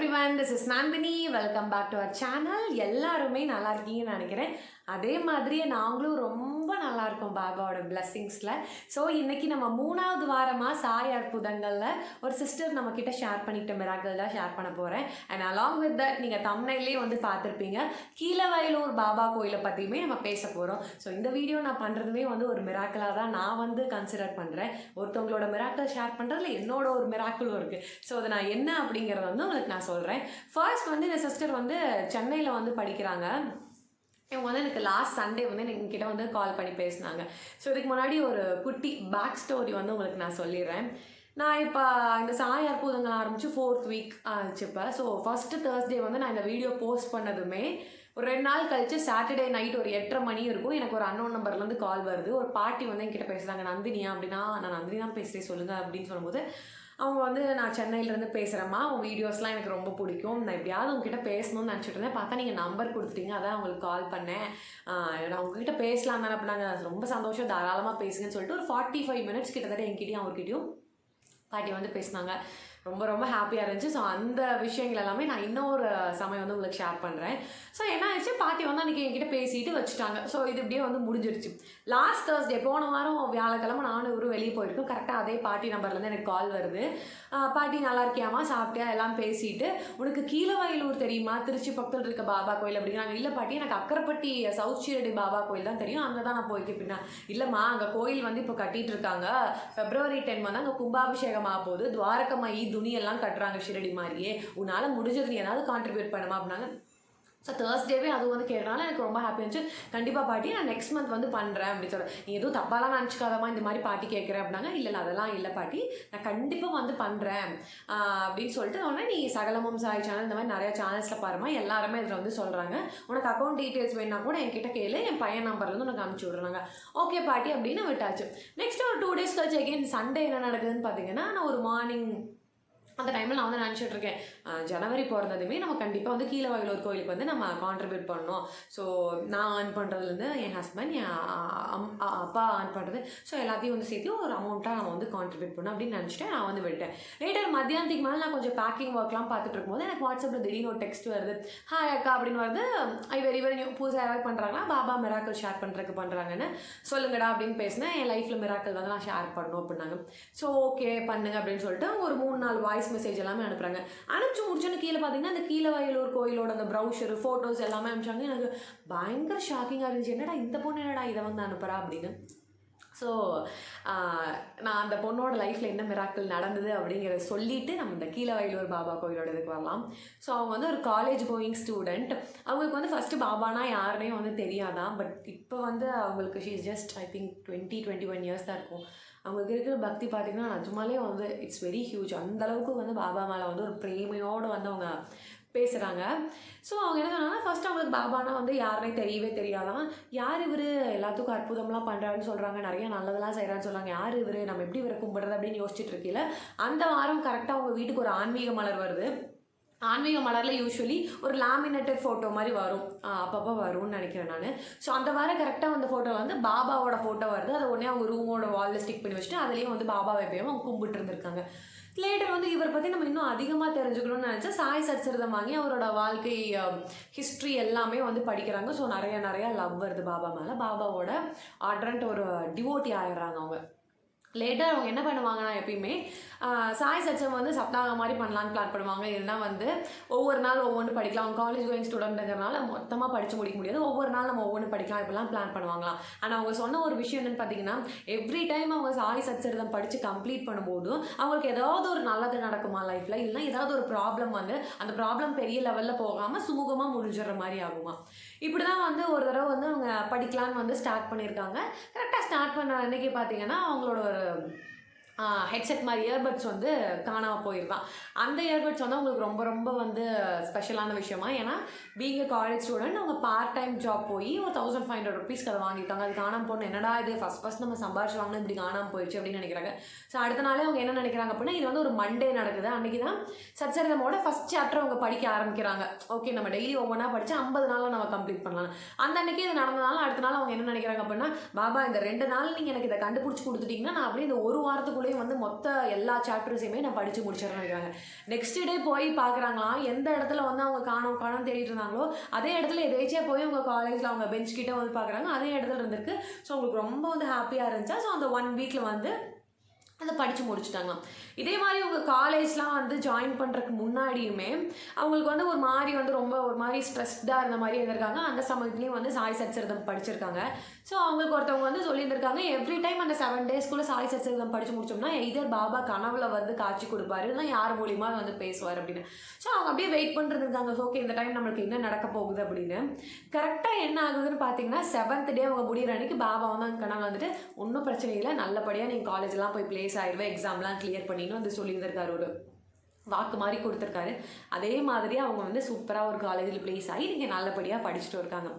Everyone this is Nandini welcome back to our channel எல்லாருமே நல்லா இருக்கீங்கன்னு நினைக்கிறேன். அதே மாதிரியே நாங்களும் ரொம்ப நல்லா இருக்கோம் பாபாவோட பிளெஸ்ஸிங்ஸில் ஸோ இன்னைக்கு நம்ம மூணாவது வாரமாக சாய் அற்புதங்களில் ஒரு சிஸ்டர் நம்ம கிட்ட ஷேர் பண்ணிக்கிட்ட மிராக்கள் தான் ஷேர் பண்ண போகிறேன் அண்ட் அலாங் வித் தட் நீங்கள் தமிழ்லேயே வந்து பார்த்துருப்பீங்க. கீழவயலூர் பாபா கோயிலை பற்றியுமே நம்ம பேச போகிறோம் ஸோ இந்த வீடியோ நான் பண்ணுறதுமே வந்து ஒரு மிராக்கலாக தான் நான் வந்து கன்சிடர் பண்ணுறேன் ஒருத்தவங்களோட மிராக்கள் ஷேர் பண்ணுறதுல என்னோட ஒரு மிராக்கிளும் இருக்குது ஸோ அதை நான் என்ன அப்படிங்கிறத வந்து உங்களுக்கு நான் சொல்கிறேன் ஃபர்ஸ்ட் வந்து இந்த சிஸ்டர் வந்து சென்னையில் வந்து படிக்கிறாங்க. இவங்க வந்து எனக்கு லாஸ்ட் சண்டே வந்து எங்ககிட்ட வந்து கால் பண்ணி பேசினாங்க. ஸோ இதுக்கு முன்னாடி ஒரு குட்டி பேக் ஸ்டோரி வந்து உங்களுக்கு நான் சொல்லிடுறேன். நான் இப்போ இந்த சாயார் பூதங்க ஆரம்பித்து ஃபோர்த் வீக் ஆச்சு இப்போ. ஸோ ஃபஸ்ட்டு தேர்ஸ்டே வந்து நான் இந்த வீடியோ போஸ்ட் பண்ணதுமே ஒரு ரெண்டு நாள் கழிச்சு சாட்டர்டே நைட் ஒரு எட்டரை மணி இருக்கும். எனக்கு ஒரு அன்னோன் நம்பர்லேருந்து கால் வருது. ஒரு பாட்டி வந்து என்கிட்ட பேசுகிறாங்க நந்தினியா? அப்படின்னா நான் நந்தினி தான் பேசுகிறேன் சொல்லுங்கள் அப்படின்னு சொல்லும்போது அவங்க வந்து நான் சென்னையிலேருந்து பேசுகிறேம்மா உங்கள் வீடியோஸ்லாம் எனக்கு ரொம்ப பிடிக்கும். நான் எப்படியாவது உங்ககிட்ட பேசணும்னு நினச்சிட்டு இருந்தேன். பார்த்தா நீங்கள் நம்பர் கொடுத்துட்டீங்க. அதான் உங்களுக்கு கால் பண்ணேன். நான் உங்ககிட்ட பேசலாம் தானே அப்படின்னாங்க ரொம்ப சந்தோஷம். தாராளமாக பேசுங்கன்னு சொல்லிட்டு ஒரு ஃபார்ட்டி ஃபைவ் மினிட்ஸ் கிட்டத்தட்ட என்கிட்டயும் அவர்கிட்டயும் பாட்டி வந்து பேசினாங்க. ரொம்ப ரொம்ப ஹாப்பியாக இருந்துச்சு. ஸோ அந்த விஷயங்கள் எல்லாமே நான் இன்னொரு சமயம் வந்து உங்களுக்கு ஷேர் பண்ணுறேன் ஸோ என்ன ஆச்சு பாட்டி வந்து அன்றைக்கி என்கிட்ட பேசிட்டு வச்சுட்டாங்க. ஸோ இது இப்படியே வந்து முடிஞ்சிருச்சு. லாஸ்ட் தேர்ஸ்டே போன வாரம் வியாழக்கிழமை நானும் இவரும் வெளியே போயிருக்கோம். கரெக்டாக அதே பாட்டி நம்பர்லேருந்து எனக்கு கால் வருது. பாட்டி நல்லா இருக்கியாமா சாப்பிட்டியா? எல்லாம் பேசிட்டு. உனக்கு கீழவயலூர் தெரியுமா? திருச்சி பக்கத்தில் இருக்க பாபா கோயில் அப்படிங்கிறாங்க. இல்லை பாட்டி எனக்கு அக்கரப்பட்டி சவுத் ஷீரடி பாபா கோயில் தான் தெரியும். அங்கே தான் நான் போய்க்கு பின்னா இல்லைம்மா அங்கே கோயில் வந்து இப்போ கட்டிட்டு இருக்காங்க. ஃபெப்ரவரி டென் வந்து அங்கே கும்பாபிஷேகம் ஆக போகுது. துவாரகமாயி துணியெல்லாம் கட்டுறாங்க ஷிரடி மாதிரியே உன்னால் முடிஞ்சது நீ ஏதாவது கான்ட்ரிபியூட் பண்ணுமா அப்படின்னாங்க. ஸோ தேர்ஸ்டேவே அது வந்து கேட்டனால எனக்கு ரொம்ப ஹாப்பி இருந்துச்சு. கண்டிப்பாக பாட்டி நான் நெக்ஸ்ட் மந்த் வந்து பண்ணுறேன் அப்படின்னு சொல்கிறேன் நீ எதுவும் தப்பாலாம் நினச்சிக்காதமா இந்த மாதிரி பாட்டி கேட்குறேன் அப்படின்னாங்க. இல்லை இல்லை அதெல்லாம் இல்லை பாட்டி. நான் கண்டிப்பாக வந்து பண்ணுறேன் அப்படின்னு சொல்லிட்டு உடனே நீ சகலமும் சாய் சேனல் இந்த மாதிரி நிறையா சேனல்ஸில் பாருமா எல்லாருமே இதில் வந்து சொல்கிறாங்க உனக்கு அக்கௌண்ட் டீட்டெயில்ஸ் வேணா கூட என்கிட்ட கேளு. என் பையன் நம்பர்லேருந்து உனக்கு அனுப்பிச்சி விட்றாங்க. ஓகே பாட்டி அப்படின்னு விட்டாச்சு. நெக்ஸ்ட் ஒரு டூ டேஸ் கழிச்சு அகெயின் சண்டே என்ன நடக்குதுன்னு பார்த்தீங்கன்னா நான் ஒரு மார்னிங் அந்த டைமில் நான் வந்து நினச்சிட்டு இருக்கேன். ஜனவரி பிறந்ததுமே நம்ம கண்டிப்பாக வந்து கீழே வயலூர் கோயிலுக்கு வந்து நம்ம கான்ட்ரிபியூட் பண்ணணும். ஸோ நான் ஏர்ன் பண்ணுறதுலேருந்து என் ஹஸ்பண்ட் என் அம்- அப்பா ஏர்ன் பண்ணுறது ஸோ எல்லாத்தையும் வந்து சேர்த்து ஒரு அமௌண்ட்டாக நம்ம வந்து கான்ட்ரிபியூட் பண்ணணும் அப்படின்னு நினச்சிட்டு நான் வந்து விட்டேன் லேட்டர் மத்தியானத்துக்கு மேலே நான் கொஞ்சம் பேக்கிங் ஒர்க்லாம் பார்த்துட்டு இருக்கும்போது எனக்கு வாட்ஸ்அப்பில் திடீர்னு ஒரு டெக்ஸ்ட் வருது. ஹாய் அக்கா அப்படின்னு வருது. ஐ வெரி வெரி நியூ புதுசாக யாராவது பண்ணுறாங்களா பாபா மிராக்கள் ஷேர் பண்ணுறதுக்கு பண்ணுறாங்கன்னு சொல்லுங்கடா அப்படின்னு பேசினேன். என் லைஃப்பில் மிராக்கள் வந்து நான் ஷேர் பண்ணணும் அப்படின்னாங்க. ஸோ ஓகே பண்ணுங்க அப்படின்னு சொல்லிட்டு ஒரு மூணு நாலு வாய்ஸ் மெசேஜ் எல்லாமே அனுப்புகிறாங்க அனுப்பிச்சு முடிச்சோன்னு கீழே பார்த்தீங்கன்னா அந்த கீழே வயலூர் கோயிலோட அந்த ப்ரௌஷர் ஃபோட்டோஸ் எல்லாமே அனுப்பிச்சாங்க. எனக்கு பயங்கர ஷாக்கிங்காக இருந்துச்சு. என்னடா இந்த பொண்ணு என்னடா இதை வந்து அனுப்புகிறா அப்படின்னு. ஸோ நான் அந்த பொண்ணோட லைஃப்பில் என்ன மிராக்கள் நடந்தது அப்படிங்கிறத சொல்லிட்டு நம்ம இந்த கீழவயலூர் பாபா கோயிலோட இதுக்கு வரலாம். ஸோ அவங்க வந்து ஒரு காலேஜ் கோயிங் ஸ்டூடெண்ட் அவங்களுக்கு வந்து ஃபஸ்ட்டு பாபானா யாருனே வந்து தெரியாதான் பட் இப்போ வந்து அவங்களுக்கு she just I think twenty twenty one years தான் இருக்கும். அவங்களுக்கு இருக்கிற பக்தி பார்த்திங்கன்னா நிஜமாலே வந்து இட்ஸ் வெரி ஹியூஜ் அந்தளவுக்கு வந்து பாபா மேலே வந்து ஒரு பிரேமையோடு வந்து அவங்க பேசுகிறாங்க ஸோ அவங்க என்ன சொன்னாங்கன்னா ஃபஸ்ட் அவங்களுக்கு பாபானா வந்து யாருனே தெரியவே தெரியாதான். யார் இவர்? எல்லாத்துக்கும் அற்புதம்லாம் பண்ணுறாருன்னு சொல்கிறாங்க நிறைய நல்லதெல்லாம் செய்கிறான்னு சொல்கிறாங்க யார் இவர்? நம்ம எப்படி இவரை கும்பிடுறது அப்படின்னு யோசிச்சுட்டு இருக்கையில அந்த வாரம் கரெக்டாக அவங்க வீட்டுக்கு ஒரு ஆன்மீக மலர் வருது. ஆன்மீக மலரில் யூஸ்வலி ஒரு லாமினேட்டட் ஃபோட்டோ மாதிரி வரும். அப்பப்போ வரும்னு நினைக்கிறேன் நான். ஸோ அந்த வாரம் கரெக்டாக அந்த ஃபோட்டோவில் வந்து பாபாவோட ஃபோட்டோ வருது. அதை உடனே அவங்க ரூமோட வாலில் ஸ்டிக் பண்ணி வச்சுட்டு அதுலேயும் வந்து பாபாவை எப்பயும் அவங்க கும்பிட்டு இருந்திருக்காங்க. லேட்டர் வந்து இவரை பற்றி நம்ம இன்னும் அதிகமாக தெரிஞ்சுக்கணும்னு நினச்சா சாய் சச்சரிதம் வாங்கி அவரோட வாழ்க்கை ஹிஸ்ட்ரி எல்லாமே வந்து படிக்கிறாங்க. ஸோ நிறைய நிறைய லவ் வருது பாபா மேலே. பாபாவோட ஆட்ரண்ட் ஒரு டிவோட்டி ஆயிடுறாங்க அவங்க. லேட்டர் அவங்க என்ன பண்ணுவாங்கன்னா எப்பயுமே சாய் சச்சம் வந்து சப்தாக மாதிரி பண்ணலான்னு பிளான் பண்ணுவாங்க. இல்லைன்னா வந்து ஒவ்வொரு நாள் ஒவ்வொன்று படிக்கலாம். அவங்க காலேஜ் கோயிங் ஸ்டூடெண்ட்டுங்கிறனால மொத்தமாக படித்து முடிக்க முடியாது. ஒவ்வொரு நாள் நம்ம ஒவ்வொன்று படிக்கலாம். இப்படிலாம் பிளான் பண்ணுவாங்களாம். ஆனால் அவங்க சொன்ன ஒரு விஷயம் என்னன்னு பார்த்தீங்கன்னா எவ்ரி டைம் அவங்க சாய் சச்சரிதம் படித்து கம்ப்ளீட் பண்ணும்போதும் அவங்களுக்கு ஏதாவது ஒரு நல்லது நடக்குமா லைஃப்பில் இல்லைன்னா ஏதாவது ஒரு ப்ராப்ளம் வந்து அந்த ப்ராப்ளம் பெரிய லெவலில் போகாமல் சுமூகமாக முடிஞ்சிடுற மாதிரி ஆகுமா? இப்படி தான் வந்து ஒரு தடவை வந்து அவங்க படிக்கலான்னு வந்து ஸ்டார்ட் பண்ணியிருக்காங்க. கரெக்டாக ஸ்டார்ட் பண்ண அன்னைக்கு பார்த்தீங்கன்னா அவங்களோட ஒரு ஹெட்செட் மாதிரி இயர்பட்ஸ் வந்து காணாமல் போயிருக்கான் அந்த இயர்பட்ஸ் வந்து அவங்களுக்கு ரொம்ப ரொம்ப வந்து ஸ்பெஷலான விஷயமா ஏன்னா பீங் காலேஜ் ஸ்டூடெண்ட் அவங்க பார்ட் டைம் ஜாப் போய் ஒரு தௌசண்ட் ஃபைவ் ஹண்ட்ரட் ருபீஸ்க்கு அதை வாங்கியிருக்காங்க. அது காணாமல் போன என்னடா இது? ஃபஸ்ட் ஃபஸ்ட் நம்ம சம்பாரிச்சு வாங்கினா இப்படி காணாமல் போயிடுச்சு அப்படின்னு நினைக்கிறாங்க. ஸோ அடுத்த நாளே அவங்க என்ன நினைக்கிறாங்க அப்படின்னா இது வந்து ஒரு மண்டே நடக்குது. அன்றைக்கி தான் சச்சரிதமோட ஃபஸ்ட் சாப்டர் அவங்க படிக்க ஆரம்பிக்கிறாங்க. ஓகே நம்ம டெய்லி ஒவ்வொன்றா படித்து ஐம்பது நாளில் நம்ம கம்ப்ளீட் பண்ணலாம். அந்த அன்னைக்கு இது நடந்தனால அடுத்த நாள் அவங்க என்ன நினைக்கிறாங்க அப்படின்னா பாபா இந்த ரெண்டு நாள் நீங்கள் எனக்கு இதை கண்டுபிடிச்சி கொடுத்துட்டீங்கன்னா நான் அப்படியே இந்த ஒரு வாரத்துக்குள்ளே நாளுக்குள்ளேயும் வந்து மொத்த எல்லா சாப்டர்ஸையுமே நான் படித்து முடிச்சிடறேன் நினைக்கிறாங்க. நெக்ஸ்ட் டே போய் பார்க்குறாங்களாம் எந்த இடத்துல வந்து அவங்க காணோம் காணும் தேடிட்டு இருந்தாங்களோ அதே இடத்துல எதேச்சியாக போய் அவங்க காலேஜில் அவங்க பெஞ்ச் கிட்ட வந்து பார்க்குறாங்க அதே இடத்துல இருந்திருக்கு. ஸோ அவங்களுக்கு ரொம்ப வந்து ஹாப்பியாக இருந்துச்சா? ஸோ அந்த ஒன் வீக்கில் வந்து அதை படித்து முடிச்சுட்டாங்களாம். இதே மாதிரி உங்கள் காலேஜ்லாம் வந்து ஜாயின் பண்ணுறதுக்கு முன்னாடியுமே அவங்களுக்கு வந்து ஒரு மாதிரி வந்து ரொம்ப ஒரு மாதிரி ஸ்ட்ரெஸ்டாக இருந்த மாதிரி இருந்திருக்காங்க. அந்த சமயத்துலேயும் வந்து சாய் சச்சரிதம் படிச்சிருக்காங்க. ஸோ அவங்களுக்கு ஒருத்தவங்க வந்து சொல்லியிருந்திருக்காங்க எவ்ரி டைம் அந்த செவன் டேஸ்க்குள்ளே சாய் சச்சரிதம் படித்து முடிச்சோம்னா எய்தர் பாபா கனவுல வந்து காட்சி கொடுப்பாரு இல்லை யார் மூலியமா வந்து பேசுவார் அப்படின்னு. ஸோ அவங்க அப்படியே வெயிட் பண்ணிருந்துருக்காங்க. ஓகே இந்த டைம் நம்மளுக்கு என்ன நடக்க போகுது அப்படின்னு. கரெக்டாக என்ன ஆகுதுன்னு பார்த்தீங்கன்னா செவன்த் டே அவங்க முடிகிற அன்னைக்கு பாபா வந்து அவங்க கனவு வந்துட்டு ஒன்றும் பிரச்சனை இல்லை நல்லபடியாக நீங்கள் காலேஜ்லாம் போய் பிளேஸ் ஆயிடுவேன் எக்ஸாம்லாம் கிளியர் அப்படின்னு வந்து சொல்லியிருந்திருக்காரு ஒரு வாக்கு மாதிரி கொடுத்துருக்காரு. அதே மாதிரி அவங்க வந்து சூப்பராக ஒரு காலேஜில் ப்ளேஸ் ஆகி நீங்கள் நல்லபடியாக படிச்சுட்டு இருக்காங்க.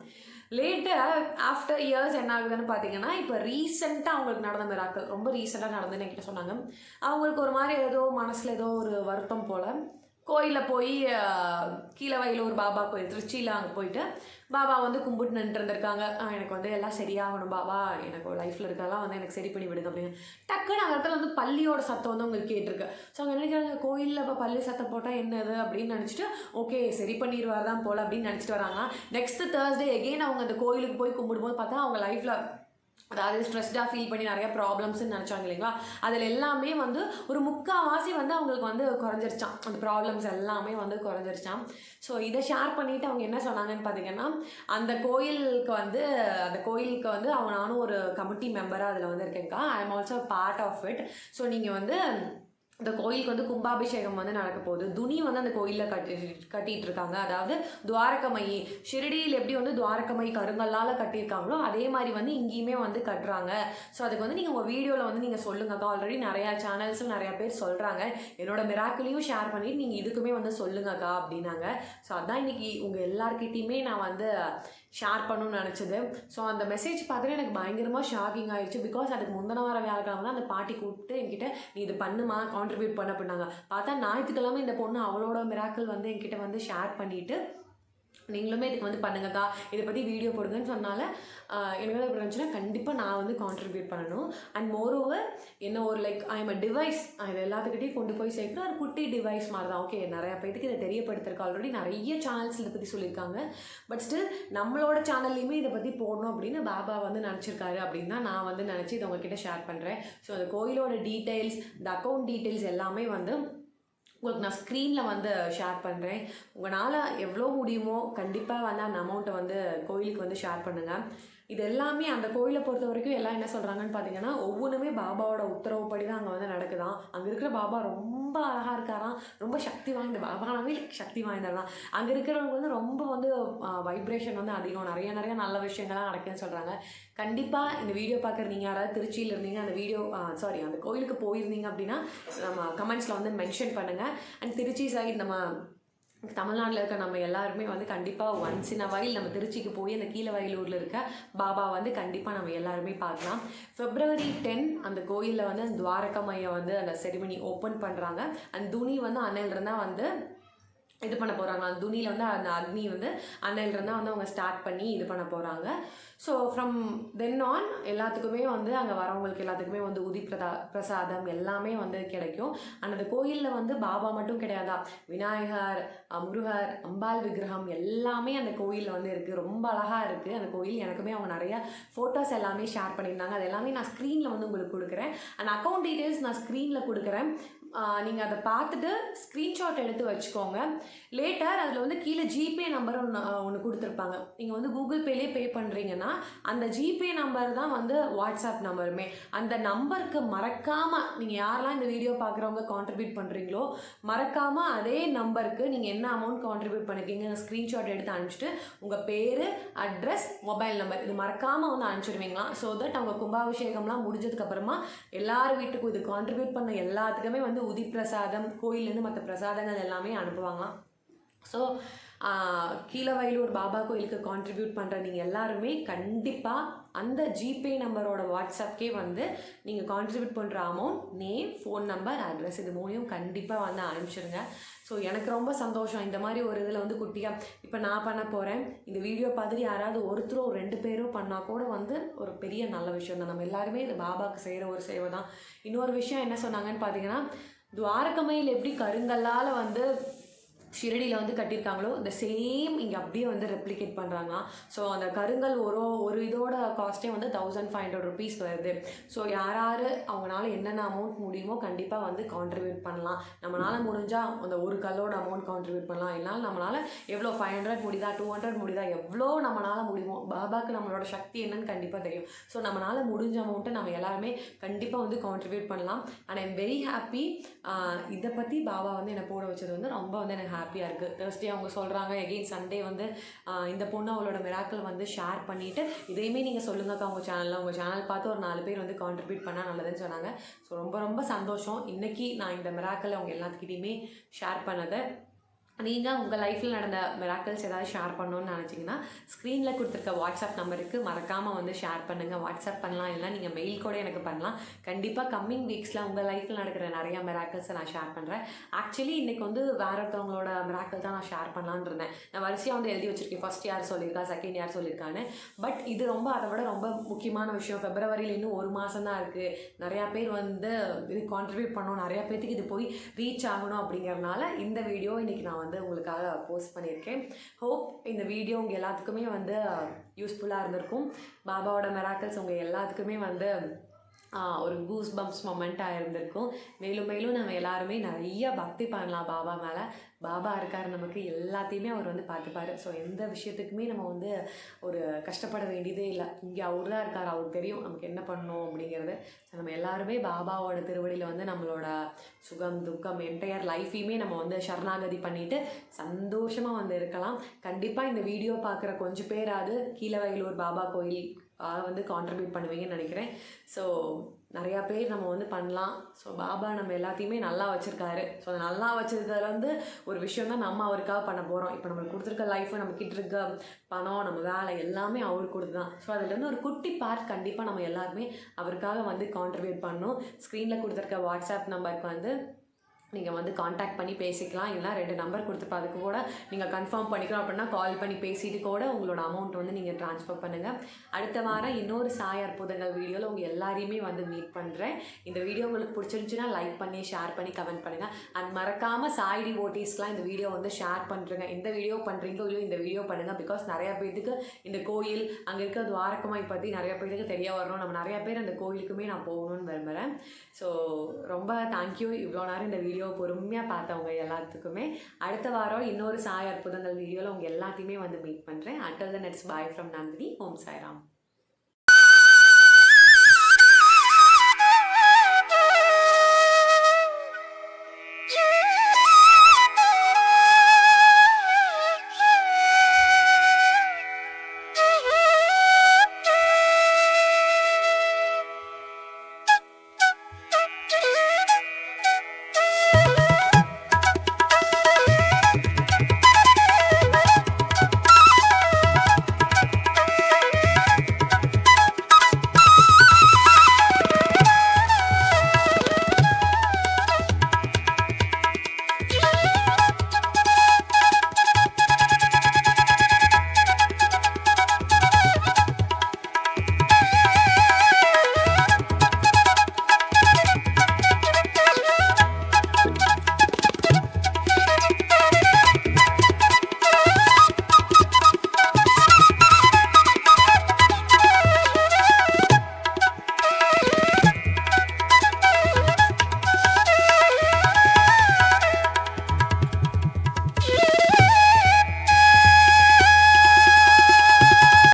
லேட்டர் ஆஃப்டர் இயர்ஸ் என்ன ஆகுதுன்னு பார்த்தீங்கன்னா இப்போ ரீசெண்டாக அவங்களுக்கு நடந்த மிராக்கள் ரொம்ப ரீசெண்டாக நடந்துன்னு என்கிட்ட சொன்னாங்க. அவங்களுக்கு ஒரு மாதிரி ஏதோ மனசில் ஏதோ ஒரு வருத்தம் போல். கோயிலில் போய் கீழே வயலூர் பாபா கோயில் திருச்சியில் அங்கே போயிட்டு பாபா வந்து கும்பிட்டு நின்றுருந்துருக்காங்க இருந்திருக்காங்க. எனக்கு வந்து எல்லாம் சரியாகணும் பாபா. எனக்கு லைஃப்பில் இருக்கெல்லாம் வந்து எனக்கு சரி பண்ணி விடுங்க அப்படின்னு டக்குன்னு அந்த இடத்துல வந்து பள்ளியோட சத்தம் வந்து உங்களுக்கு கேட்டிருக்கு. ஸோ அவங்க நினைக்கிறாங்க? கோயிலில் இப்போ பள்ளி சத்தம் போட்டால் என்னது அப்படின்னு நினச்சிட்டு ஓகே சரி பண்ணிடுவார் தான் போல் அப்படின்னு நினச்சிட்டு வராங்க. நெக்ஸ்ட் தேர்ஸ்டே எகெயின் அவங்க அந்த கோயிலுக்கு போய் கும்பிடும்போது பார்த்தா அவங்க லைஃப்பில் அதாவது ஸ்ட்ரெஸ்டாக ஃபீல் பண்ணி நிறைய ப்ராப்ளம்ஸ்னு நினச்சாங்க இல்லைங்களா? அதில் எல்லாமே வந்து ஒரு முக்கால்வாசி வந்து அவங்களுக்கு வந்து குறைஞ்சிருச்சான் அந்த ப்ராப்ளம்ஸ் எல்லாமே வந்து குறைஞ்சிருச்சான் ஸோ இதை ஷேர் பண்ணிவிட்டு அவங்க என்ன சொன்னாங்கன்னு பார்த்தீங்கன்னா அந்த கோயிலுக்கு வந்து அந்த கோயிலுக்கு வந்து அவங்க நானும் ஒரு கமிட்டி மெம்பராக அதில் வந்து இருக்கேங்க்கா I am also part of it so நீங்கள் வந்து இந்த கோயிலுக்கு வந்து கும்பாபிஷேகம் வந்து நடக்க போகுது. துணி வந்து அந்த கோயிலில் கட்டி கட்டிட்டு இருக்காங்க அதாவது துவாரகமயி ஷிரடியில் எப்படி வந்து துவாரகமயி கருங்கல்லால் கட்டியிருக்காங்களோ அதே மாதிரி வந்து இங்கேயுமே வந்து கட்டுறாங்க. ஸோ அதுக்கு வந்து நீங்கள் உங்கள் வீடியோவில் வந்து நீங்கள் சொல்லுங்கக்கா ஆல்ரெடி நிறையா சேனல்ஸும் நிறையா பேர் சொல்கிறாங்க என்னோட மிராக்கிளையும் ஷேர் பண்ணிட்டு நீங்கள் இதுக்குமே வந்து சொல்லுங்கக்கா அப்படின்னாங்க. ஸோ அதான் இன்றைக்கி உங்கள் எல்லாருக்கிட்டேயுமே நான் வந்து ஷேர் பண்ணணும்னு நினச்சது. ஸோ அந்த மெசேஜ் பார்த்துட்டு எனக்கு பயங்கரமாக ஷாக்கிங் ஆயிடுச்சு. பிகாஸ் அதுக்கு முந்தின வார வியாழக்கிழமை தான் அந்த பாட்டி கூப்பிட்டு என்கிட்ட நீ இது பண்ணுமா? கான்ட்ரிபியூட் பண்ண பண்ணாங்க பார்த்தா ஞாயிற்றுக்கிழமை இந்த பொண்ணு அவளோட மிராக்கள் வந்து என்கிட்ட வந்து ஷேர் பண்ணிவிட்டு நீங்களுமே இதுக்கு வந்து பண்ணுங்கக்கா. இதை பற்றி வீடியோ போடுங்கன்னு சொன்னால எனக்கு இருந்துச்சுன்னா கண்டிப்பாக நான் வந்து கான்ட்ரிபியூட் பண்ணணும். அண்ட் மோர் ஓவர் என்ன ஒரு like I am a device இது எல்லாத்துக்கிட்டையும் கொண்டு போய் சேர்க்கணும். ஒரு குட்டி டிவைஸ் மாதிரி தான் ஓகே நிறையா பேத்துக்கு இதை தெரியப்படுத்திருக்க ஆல்ரெடி நிறைய சேனல்ஸ் இதை பற்றி சொல்லியிருக்காங்க. பட் ஸ்டில் நம்மளோட சேனல்லையுமே இதை பற்றி போடணும் அப்படின்னு பாபா வந்து நினச்சிருக்காரு அப்படின்னு தான் நான் வந்து நினச்சி இதை உங்ககிட்ட ஷேர் பண்ணுறேன் ஸோ அந்த கோயிலோட டீட்டெயில்ஸ் இந்த அக்கௌண்ட் டீட்டெயில்ஸ் எல்லாமே வந்து உங்களுக்கு நான் ஸ்க்ரீனில் வந்து ஷேர் பண்ணுறேன் உங்களால் எவ்வளோ முடியுமோ கண்டிப்பாக வந்து அந்த அமௌண்ட்டை வந்து கோயிலுக்கு வந்து ஷேர் பண்ணுங்கள் இது எல்லாமே அந்த கோயிலை பொறுத்த வரைக்கும் எல்லாம் என்ன சொல்கிறாங்கன்னு பார்த்தீங்கன்னா ஒவ்வொன்றுமே பாபாவோட உத்தரவுப்படி தான் அங்கே வந்து நடக்குதான். அங்கே இருக்கிற பாபா ரொம்ப அழகாக இருக்காராம். ரொம்ப சக்தி வாய்ந்த பாபானாவே சக்தி வாய்ந்தது தான் அங்கே இருக்கிறவங்க வந்து ரொம்ப வந்து வைப்ரேஷன் வந்து அதிகம். நிறைய நிறைய நல்ல விஷயங்கள்லாம் நடக்குதுன்னு சொல்கிறாங்க கண்டிப்பாக இந்த வீடியோ பார்க்குற நீங்கள் யாராவது திருச்சியில் இருந்தீங்க அந்த வீடியோ சாரி அந்த கோயிலுக்கு போயிருந்தீங்க அப்படின்னா நம்ம கமெண்ட்ஸில் வந்து மென்ஷன் பண்ணுங்கள் அண்ட் திருச்சி சைடு நம்ம தமிழ்நாட்டில் இருக்க நம்ம எல்லாருமே வந்து கண்டிப்பாக ஒன்ஸ் இன் வயல் நம்ம திருச்சிக்கு போய் அந்த கீழ வயலூரில் இருக்க பாபா வந்து கண்டிப்பாக நம்ம எல்லாருமே பார்க்கலாம். ஃபிப்ரவரி டென் அந்த கோயிலில் வந்து அந்த துவாரகா மையம் வந்து அந்த செரிமனி ஓப்பன் பண்ணுறாங்க அந்த துணி வந்து அன்னையிலிருந்தா வந்து இது பண்ண போகிறாங்க அந்த துணியில் வந்து அந்த அக்னி வந்து அன்னையிலிருந்தா வந்து அவங்க ஸ்டார்ட் பண்ணி இது பண்ண போகிறாங்க ஸோ ஃப்ரம் தென் ஆன் எல்லாத்துக்குமே வந்து அங்கே வரவங்களுக்கு எல்லாத்துக்குமே வந்து உதி பிரதா பிரசாதம் எல்லாமே வந்து கிடைக்கும். அண்ட் அந்த கோயிலில் வந்து பாபா மட்டும் கிடையாதா? விநாயகர் முருகர் அம்பாள் விக்கிரகம் எல்லாமே அந்த கோயிலில் வந்து இருக்குது ரொம்ப அழகாக இருக்குது அந்த கோயில் எனக்குமே அவங்க நிறைய ஃபோட்டோஸ் எல்லாமே ஷேர் பண்ணியிருந்தாங்க. அது எல்லாமே நான் ஸ்க்ரீனில் வந்து உங்களுக்கு கொடுக்குறேன். அண்ட் அக்கௌண்ட் டீட்டெயில்ஸ் நான் ஸ்க்ரீனில் கொடுக்குறேன். நீங்கள் அதை பார்த்துட்டு ஸ்க்ரீன்ஷாட் எடுத்து வச்சுக்கோங்க. லேட்டர் அதில் வந்து கீழே ஜிபே நம்பர் ஒன்று ஒன்று கொடுத்துருப்பாங்க. நீங்கள் வந்து கூகுள் பேலேயே பே பண்ணுறீங்கன்னா அந்த ஜிபே நம்பர் தான் வந்து வாட்ஸ்அப் நம்பருமே அந்த நம்பருக்கு மறக்காமல் நீங்கள் யாரெல்லாம் இந்த வீடியோ பார்க்குறவங்க கான்ட்ரிபியூட் பண்ணுறீங்களோ மறக்காமல் அதே நம்பருக்கு நீங்கள் என்ன அமௌண்ட் கான்ட்ரிபியூட் பண்ணிருக்கீங்க ஸ்க்ரீன்ஷாட் எடுத்து அனுப்பிச்சிட்டு உங்கள் பேர் அட்ரஸ் மொபைல் நம்பர் இது மறக்காமல் வந்து அனுப்பிச்சிடுவீங்களா? ஸோ தட் அவங்க கும்பாபிஷேகம்லாம் முடிஞ்சதுக்கப்புறமா எல்லார் வீட்டுக்கும் இது கான்ட்ரிபியூட் பண்ண எல்லாத்துக்குமே வந்து உதி பிரசாதம் கோயிலேருந்து மற்ற பிரசாதங்கள் எல்லாமே அனுப்புவாங்களாம் ஸோ கீழவயலூர் பாபா கோயிலுக்கு கான்ட்ரிபியூட் பண்ணுற நீங்கள் எல்லாருமே கண்டிப்பாக அந்த ஜிபே நம்பரோட வாட்ஸ்அப்கே வந்து நீங்கள் கான்ட்ரிபியூட் பண்ணுற amount name phone number address இது மூலியம் கண்டிப்பாக வந்து அனுப்பிச்சிடுங்க ஸோ எனக்கு ரொம்ப சந்தோஷம். இந்த மாதிரி ஒரு இதில் வந்து குட்டியாக இப்போ நான் பண்ண போகிறேன் இந்த வீடியோ பார்த்துட்டு யாராவது ஒருத்தரோ ரெண்டு பேரோ பண்ணால் கூட வந்து ஒரு பெரிய நல்ல விஷயம் தான். நம்ம எல்லாருமே இது பாபாவுக்கு செய்கிற ஒரு சேவை தான். இன்னொரு விஷயம் என்ன சொன்னாங்கன்னு பார்த்தீங்கன்னா துவாரகமையில் எப்படி கருங்கல்லால் வந்து ஷிரடியில் வந்து கட்டியிருக்காங்களோ இந்த சேம் இங்கே அப்படியே வந்து ரெப்ளிகேட் பண்ணுறாங்களாம் ஸோ அந்த கருங்கல் ஒரு ஒரு இதோட காஸ்ட்டே வந்து தௌசண்ட் ஃபைவ் ஹண்ட்ரட் ருபீஸ் வருது. ஸோ யார் யார் அவங்களால என்னென்ன அமௌண்ட் முடியுமோ கண்டிப்பாக வந்து கான்ட்ரிபியூட் பண்ணலாம். நம்மளால் முடிஞ்சால் அந்த ஒரு கல்லோட அமௌண்ட் கான்ட்ரிபியூட் பண்ணலாம். இல்லைனாலும் நம்மளால் எவ்வளோ ஃபைவ் ஹண்ட்ரட் முடியுதா டூ ஹண்ட்ரட் முடியுதா எவ்வளோ நம்மளால் முடியுமோ பாபாக்கு நம்மளோட சக்தி என்னன்னு கண்டிப்பாக தெரியும். ஸோ நம்மளால் முடிஞ்ச அமௌண்ட்டை நம்ம எல்லாருமே கண்டிப்பாக வந்து கான்ட்ரிபியூட் பண்ணலாம். அண்ட் ஐம் வெரி ஹாப்பி இதை பற்றி பாபா வந்து என்னை போட வச்சது வந்து ரொம்ப வந்து எனக்கு ஹாப்பியாக இருக்குது தேர்ஸ்டே அவங்க சொல்கிறாங்க எகெயின் சண்டே வந்து இந்த பொண்ணு அவளோட மிராக்கள் வந்து ஷேர் பண்ணிவிட்டு இதையுமே நீங்கள் சொல்லுங்கக்கா உங்கள் சேனலில் உங்கள் சேனல் பார்த்து ஒரு நாலு பேர் வந்து கான்ட்ரிபியூட் பண்ணால் நல்லதுன்னு சொன்னாங்க. ஸோ ரொம்ப ரொம்ப சந்தோஷம். இன்றைக்கி நான் இந்த மிராக்களை அவங்க எல்லாத்துக்கிட்டையுமே ஷேர் பண்ணதை. நீங்கள் உங்கள் லைஃப்பில் நடந்த மிராக்கிள்ஸ் ஏதாவது ஷேர் பண்ணணும்னு நினச்சிங்கன்னா ஸ்க்ரீனில் கொடுத்துருக்க வாட்ஸ்அப் நம்பருக்கு மறக்காமல் வந்து ஷேர் பண்ணுங்கள் வாட்ஸ்அப் பண்ணலாம் இல்லைனா நீங்கள் மெயில் கூட எனக்கு பண்ணலாம். கண்டிப்பாக கம்மிங் வீக்ஸில் உங்கள் லைஃப்பில் நடக்கிற நிறைய மிராக்கிள்ஸை நான் ஷேர் பண்ணுறேன் ஆக்சுவலி இன்றைக்கி வந்து வேற ஒருத்தவங்களோட மிராக்கிள் தான் நான் ஷேர் பண்ணலான்னு இருந்தேன். நான் வரிசையாக வந்து எழுதி வச்சிருக்கேன். ஃபர்ஸ்ட் யார் சொல்லியிருக்கா செகண்ட் யார் சொல்லியிருக்கான்னு. பட் இது ரொம்ப அதை விட ரொம்ப முக்கியமான விஷயம். ஃபெப்ரவரியில் இன்னும் ஒரு மாதம் தான் இருக்குது நிறையா பேர் வந்து இது கான்ட்ரிபியூட் பண்ணணும். நிறையா பேர்த்துக்கு இது போய் ரீச் ஆகணும் அப்படிங்கிறனால இந்த வீடியோ இன்றைக்கி நான் வந்து வந்து உங்களுக்காக போஸ்ட் பண்ணியிருக்கேன். ஹோப் இந்த வீடியோ உங்கள் எல்லாத்துக்குமே வந்து யூஸ்ஃபுல்லாக இருந்திருக்கும். பாபாவோட மெராக்கல்ஸ் உங்கள் எல்லாத்துக்குமே வந்து ஒரு கூஸ் பம்ப்ஸ் மொமெண்ட்டாக இருந்திருக்கும். மேலும் மேலும் நம்ம எல்லாருமே நிறைய பக்தி பண்ணலாம் பாபா மேலே. பாபா இருக்கார் நமக்கு எல்லாத்தையுமே அவர் வந்து பார்த்துப்பார். ஸோ எந்த விஷயத்துக்குமே நம்ம வந்து ஒரு கஷ்டப்பட வேண்டியதே இல்லை. இங்கே அவர் தான் இருக்கார் அவருக்கு தெரியும் நமக்கு என்ன பண்ணணும் அப்படிங்கிறது. ஸோ நம்ம எல்லாருமே பாபாவோட திருவடியில் வந்து நம்மளோட சுகம் துக்கம் என்டையர் லைஃபையுமே நம்ம வந்து சரணாகதி பண்ணிட்டு சந்தோஷமாக வந்து இருக்கலாம். கண்டிப்பாக இந்த வீடியோ பார்க்குற கொஞ்சம் பேராது கீழவயலூர் பாபா கோயில் வந்து கான்ட்ரிபியூட் பண்ணுவீங்கன்னு நினைக்கிறேன். ஸோ நிறையா பேர் நம்ம வந்து பண்ணலாம். ஸோ பாபா நம்ம எல்லாத்தையுமே நல்லா வச்சுருக்காரு. ஸோ அதை நல்லா வச்சதுல வந்து ஒரு விஷயம் தான் நம்ம அவருக்காக பண்ண போகிறோம் இப்போ நம்மளுக்கு கொடுத்துருக்க லைஃப் நம்ம கிட்ட இருக்க பணம் நம்ம வேலை எல்லாமே அவருக்கு கொடுத்து தான் ஸோ அதுலேருந்து ஒரு குட்டி பார்ட் கண்டிப்பாக நம்ம எல்லாருமே அவருக்காக வந்து கான்ட்ரிபியூட் பண்ணணும். ஸ்க்ரீனில் கொடுத்துருக்க வாட்ஸ்அப் நம்பருக்கு வந்து நீங்கள் வந்து காண்டாக்ட் பண்ணி பேசிக்கலாம். இல்லைனா ரெண்டு நம்பர் கொடுத்துருப்பா அதுக்கு கூட நீங்கள் கன்ஃபார்ம் பண்ணிக்கலாம் அப்படின்னா கால் பண்ணி பேசிட்டு கூட உங்களோட அமௌண்ட் வந்து நீங்கள் ட்ரான்ஸ்ஃபர் பண்ணுங்கள் அடுத்த வாரம் இன்னொரு சாய் அற்புதங்கள் வீடியோவில் உங்கள் எல்லாரையுமே வந்து மீட் பண்ணுறேன் இந்த வீடியோ உங்களுக்கு பிடிச்சிருந்துச்சுன்னா லைக் பண்ணி ஷேர் பண்ணி கமெண்ட் பண்ணுங்கள் அண்ட் மறக்காமல் சாய் டிவோட்டீஸ்லாம் இந்த வீடியோ வந்து ஷேர் பண்ணுறேங்க எந்த வீடியோ பண்ணுறீங்களோ இல்லையோ இந்த வீடியோ பண்ணுங்கள் பிகாஸ் நிறையா பேர்த்துக்கு இந்த கோயில் அங்கே இருக்க துவாரகமாய் பற்றி நிறையா பேர்த்துக்கு தெரிய வரணும். நம்ம நிறையா பேர் அந்த கோயிலுக்குமே நான் போகணும்னு விரும்புகிறேன் ஸோ ரொம்ப தேங்க்யூ இவ்வளோ நேரம் இந்த வீடியோ பொறுமையாக பார்த்தவங்க எல்லாத்துக்குமே அடுத்த வாரம் இன்னொரு சாய் அற்புதங்கள் வீடியோவில் உங்கள் எல்லாத்தையுமே வந்து மீட் பண்ணுறேன் under the nets boy from Nandini Om Sairam.